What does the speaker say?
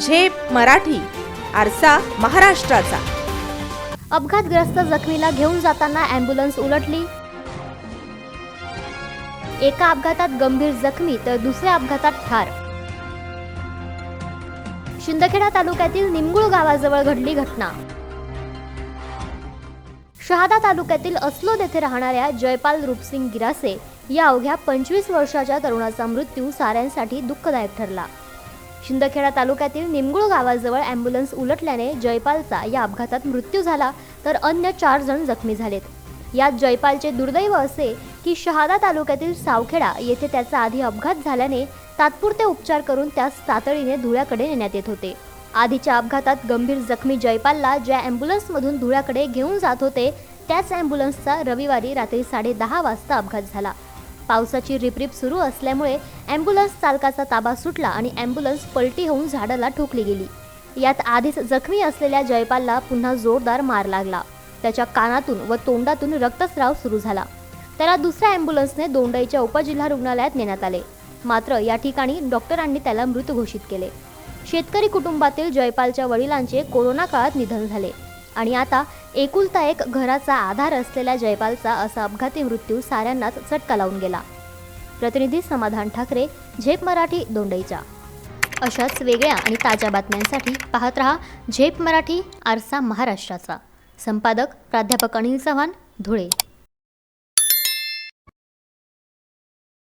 झेप मराठी आरसा महाराष्ट्राचा. अपघातग्रस्त जखमीला घेऊन जाताना अँब्युलन्स उलटली. एका अपघातात गंभीर जखमी तर दुसऱ्या अपघातात ठार. शिंदखेडा तालुक्यातील निमगुळ गावाजवळ घडली घटना. शहादा तालुक्यातील अस्लोद येथे राहणाऱ्या जयपाल रूपसिंग गिरासे या अवघ्या पंचवीस वर्षाच्या तरुणाचा मृत्यू साऱ्यांसाठी दुःखदायक ठरला. शिंदखेडा तालुक्यातील निमगुळ गावाजवळ अँब्युलन्स उलटल्याने जयपालचा या अपघातात मृत्यू झाला तर अन्य चार जण जखमी झालेत. यात जयपालचे दुर्दैव असे की शहादा तालुक्यातील सावखेडा येथे त्याचा आधी अपघात झाल्याने तात्पुरते उपचार करून त्यास तातडीने धुळ्याकडे नेण्यात येत होते. आधीच्या अपघातात गंभीर जखमी जयपालला ज्या अँब्युलन्समधून धुळ्याकडे घेऊन जात होते त्याच अँब्युलन्सचा रविवारी रात्री साडेदहा वाजता अपघात झाला. पावसाची रिपरिप सुरू असल्यामुळे ॲम्ब्युलन्स चालकाचा ताबा सुटला आणि ॲम्ब्युलन्स पलटी होऊन झाडाला ठोकली गेली. यात आधीच जखमी असलेल्या जयपालला पुन्हा जोरदार मार लागला. त्याच्या कानातून व तोंडातून रक्तस्राव सुरू झाला. त्याला दुसऱ्या ॲम्ब्युलन्सने दोंडाईच्या उपजिल्हा रुग्णालयात नेण्यात आले. मात्र या ठिकाणी डॉक्टरांनी त्याला मृत घोषित केले. शेतकरी कुटुंबातील जयपालच्या वडिलांचे कोरोना काळात निधन झाले. आणि आता एकुलता एक घराचा आधार असलेल्या जयपालचा असा अपघाती मृत्यू साऱ्यांनाच चटका लावून गेला. प्रतिनिधी समाधान ठाकरे झेप मराठी दोंडईच्या. अशाच वेगळ्या आणि ताज्या बातम्यांसाठी पाहत रहा झेप मराठी आरसा महाराष्ट्राचा. संपादक प्राध्यापक अनिल चव्हाण धुळे.